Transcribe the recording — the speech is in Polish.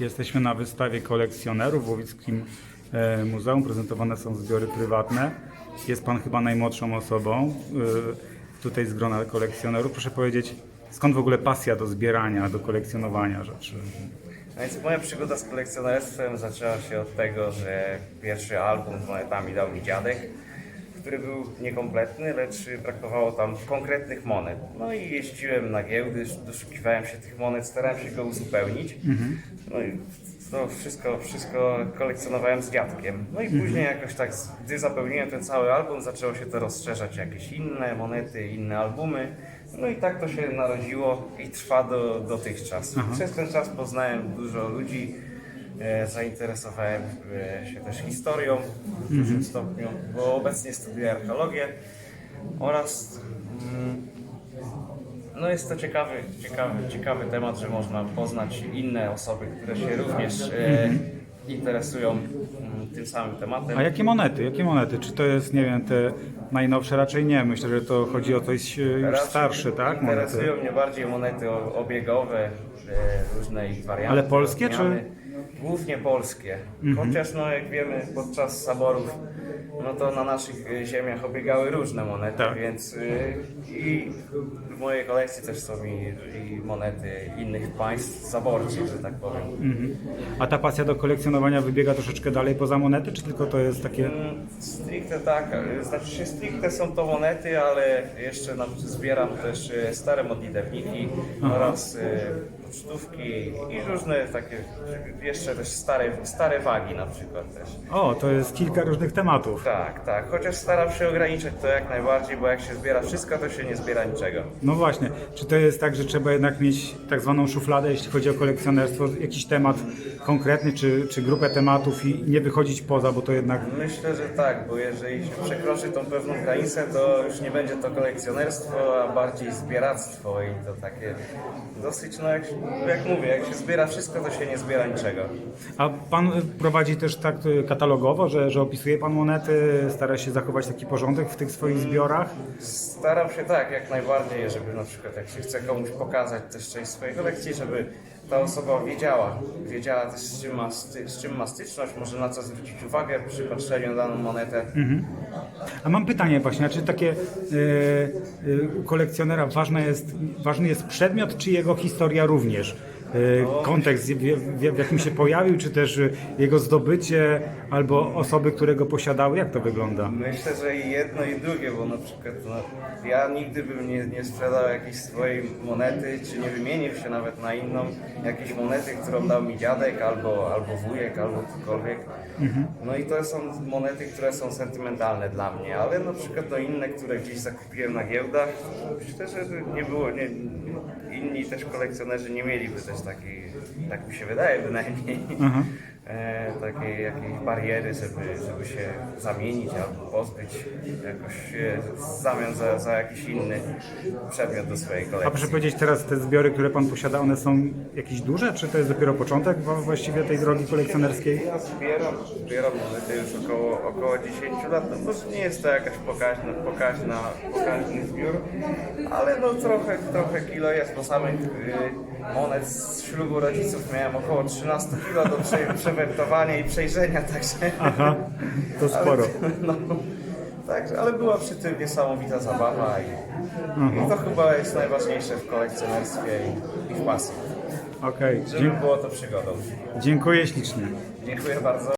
Jesteśmy na wystawie kolekcjonerów w Łowickim e, Muzeum. Prezentowane są zbiory prywatne. Jest Pan chyba najmłodszą osobą e, tutaj z grona kolekcjonerów. Proszę powiedzieć, skąd w ogóle pasja do zbierania, do kolekcjonowania rzeczy? No więc moja przygoda z kolekcjonerstwem zaczęła się od tego, że pierwszy album z monetami dał mi dziadek, który był niekompletny, lecz brakowało tam konkretnych monet. No i jeździłem na giełdy, doszukiwałem się tych monet, starałem się go uzupełnić. No i to wszystko, wszystko kolekcjonowałem z dziadkiem. No i później jakoś tak, gdy zapełniłem ten cały album, zaczęło się to rozszerzać, jakieś inne monety, inne albumy. No i tak to się narodziło i trwa do dotychczas. Przez ten czas poznałem dużo ludzi, zainteresowałem e, się też historią w dużym stopniu, bo obecnie studiuję archeologię oraz mm, no jest to ciekawy, ciekawy, ciekawy temat, że można poznać inne osoby, które się również e, interesują mm, tym samym tematem. A jakie monety? Jakie monety? Czy to jest, nie wiem, te najnowsze? Raczej nie. Myślę, że to chodzi o coś e, już Raczej starsze, tak? Monety. Interesują mnie bardziej monety o- obiegowe, e, różne ich warianty. Ale polskie, czy- Mhm. odmiany. Głównie polskie. Chociaż no jak wiemy podczas saborów no to na naszych e, ziemiach obiegały różne monety, Tak. więc i w mojej kolekcji też są i, i monety innych państw zaborczych, że tak powiem. Mhm. A ta pasja do kolekcjonowania wybiega troszeczkę dalej poza monety, czy tylko to jest takie... Mm, Stricte tak, znaczy stricte są to monety, ale jeszcze na, zbieram też e, stare modlitewniki oraz e, pocztówki i różne takie, jeszcze też stare, stare wagi na przykład też. O, to jest kilka różnych tematów. Tak, tak, chociaż staram się ograniczać to jak najbardziej, bo jak się zbiera wszystko, to się nie zbiera niczego. No właśnie, czy to jest tak, że trzeba jednak mieć tak zwaną szufladę, jeśli chodzi o kolekcjonerstwo, jakiś temat konkretny, czy, czy grupę tematów i nie wychodzić poza, bo to jednak... Myślę, że tak, bo jeżeli się przekroczy tą pewną granicę, to już nie będzie to kolekcjonerstwo, a bardziej zbieractwo i to takie dosyć, no jak, jak mówię, jak się zbiera wszystko, to się nie zbiera niczego. A pan prowadzi też tak y, katalogowo, że, że opisuje pan monety, stara się zachować taki porządek w tych swoich zbiorach? Staram się tak, jak najbardziej, żeby na przykład jak się chce komuś pokazać też część swojej kolekcji, żeby ta osoba wiedziała, wiedziała też z czym ma, z czym ma styczność, może na co zwrócić uwagę przy patrzeniu na daną monetę. A mam pytanie właśnie, czy takie y, y, u kolekcjonera ważne jest, ważny jest przedmiot, czy jego historia również? Y, kontekst, w, jakim się pojawił, czy też y, jego zdobycie, albo osoby, które go posiadały? Jak to wygląda? Myślę, że i jedno i drugie, bo na przykład no, ja nigdy bym nie, nie sprzedał jakiejś swojej monety, czy nie wymienił się nawet na inną, jakiejś monety, którą dał mi dziadek, albo, albo wujek, albo ktokolwiek. No i to są monety, które są sentymentalne dla mnie, ale na przykład no, inne, które gdzieś zakupiłem na giełdach, myślę, że nie było, nie, inni też kolekcjonerzy nie mieliby też takiej, tak mi się wydaje bynajmniej, e, takiej jakiejś bariery, żeby, żeby się zamienić albo pozbyć jakoś e, w zamian za, za jakiś inny przedmiot do swojej A kolekcji. proszę powiedzieć teraz, te zbiory, które pan posiada, one są jakieś duże, czy to jest dopiero początek wa- właściwie tej drogi kolekcjonerskiej? Ja zbieram, zbieram monety już około, około 10 lat, no może nie jest to jakaś pokaźna, pokaźna, pokaźny zbiór, ale no trochę, trochę kilo jest, bo samych y, monet z ślubu rodziców miałem około 13 kilo do prze, przewertowania i przejrzenia, także... Aha, to sporo. No, tak, ale była przy tym niesamowita zabawa i, i to chyba jest najważniejsze w kolekcjonerstwie i, i w pasji, Okej, żeby było to przygodą. dziękuję ślicznie. Dziękuję bardzo.